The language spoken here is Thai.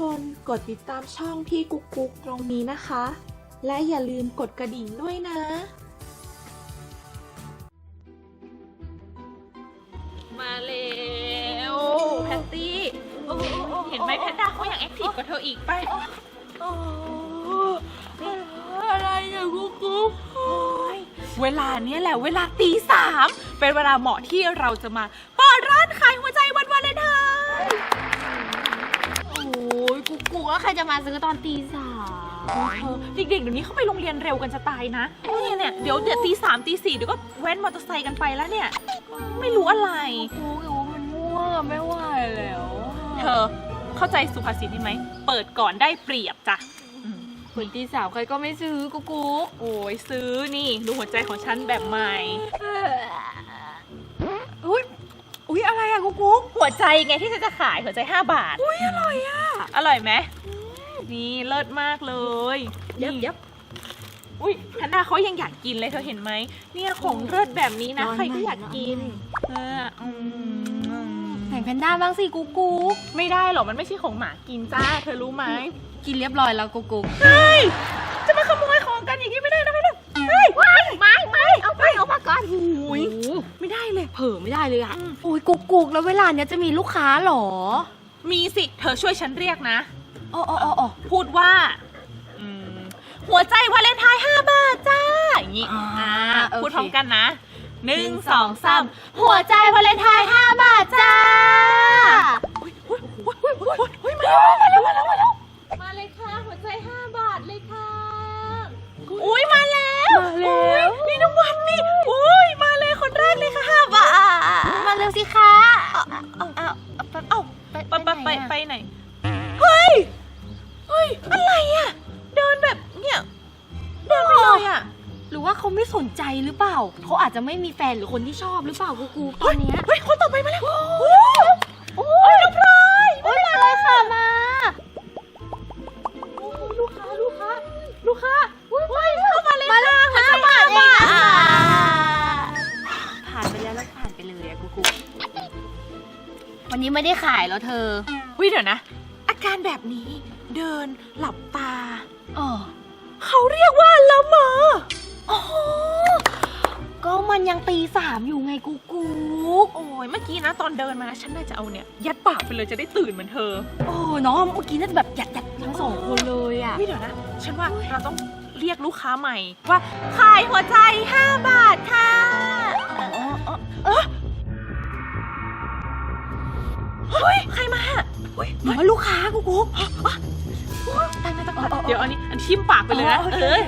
คนกดติดตามช่องพี่กุ๊กกุ๊กตรงนี้นะคะ และอย่าลืมกดกระดิ่งด้วยนะ มาแล้วแพตตี้เห็นไหมแพนด้าเขายังแอคทีฟกว่าเธออีกไปอะไรเนี่ยกุ๊กกุ๊กเวลาเนี้ยแหละเวลาตีสามเป็นเวลาเหมาะที่เราจะมาเปิดร้านขายหัวใจวันวาเลนไทน์โอ้ย กุ๊กกุ๊กแล้วใครจะมาซื้อตอนตีสามเธอเด็กๆเดี๋ยวนี้เขาไปโรงเรียนเร็วกันจะตายนะเนี่ยเนี่ยเดี๋ยวเดี๋ยวตีสามตีสี่เดี๋ยวก็แว้นมอเตอร์ไซค์กันไปแล้วเนี่ย ไม่รู้อะไรกุ๊กกุ๊กมันง่วงอะไม่ไหวแล้วเธอเข้าใจสุภาษิตนี่ไหม เปิดก่อนได้เปรียบจ้ะอืมคนตีสามใครก็ไม่ซื้อกุ๊กกุ๊กโอ้ยซื้อนี่ ดูหัวใจของฉันแบบใหม่อุ้ย อุ้ยอะไรอะกุ๊กกุ๊กหัวใจไงที่ฉันจะขายหัวใจ5บาท อุ้ยอร่อยอะอร่อยไหมนี่เลิศมากเลยยับยับอุ้ยฮันนาเขายังอยากกินเลยเธอเห็นไหมเนี่ยของเลิศแบบนี้นะ ใครก็อยากกิน เอออืมแข่งแพนด้าบ้างสิกุ๊กกุ๊กไม่ได้หรอกมันไม่ใช่ของหมากินจ้า เธอรู้ไหมกินเรียบร้อยแล้วกุ๊กกุ๊กเฮ้ยจะมาขโมย ก่อนอุ้ยไม่ได้เลย เผลอไม่ได้เลยอะโอ้ยกุ๊กกุ๊กแล้วเวลาเนี้ยจะมีลูกค้าเหรอ มีสิ เธอช่วยฉันเรียกนะอ๋ออ๋ออ๋ออ๋อพูดว่าอืมหัวใจวาเลนไทน์5บาทจ้าอย่างนี้อ่าอ่าโอเคพูดพร้อมกันนะหนึ่งสองสามหัวใจวาเลนไทน์5บาทจ้าอุ้ยอุ้ยอุ้ยอุ้ยอุ้ยอุ้ยมาแล้วม เอาเอาเอาไปไปไปไปไปไหนไหน เฮ้ย เฮ้ย อะไรอะ เดินแบบเนี่ย เดินไปเลยอะ หรือว่าเขาไม่สนใจหรือเปล่า เขาอาจจะไม่มีแฟนหรือคนที่ชอบหรือเปล่ากูกูตอนเนี้ย เฮ้ย คนต่อไปมาแล้ว นนี้ไม่ได้ขายแล้วเธอวิเดี๋ยวนะ อาการแบบนี้ เดินหลับตา อ๋อเขาเรียกว่าละเมอโอ้โหก็มันยังตีสามอยู่ไงกูกูโอ้ยเมื่อกี้นะตอนเดินมานะฉันน่าจะเอาเนี่ย ยัดปากไปเลยจะได้ตื่นเหมือนเธอ โอ้น้องเมื่อกี้น่าจะแบบหยัดหยัดทั้งสองคนเลยอะวิเดี๋ยวนะ ฉันว่าเราต้องเรียกลูกค้าใหม่ว่าขายหัวใจ5บ เฮ้ยหนูว่าลูกค้ากูกูตั้งตั้งตั้งเดี๋ยวอันนี้อันทิมปากไปเลยนะอ๋อโอเคเออ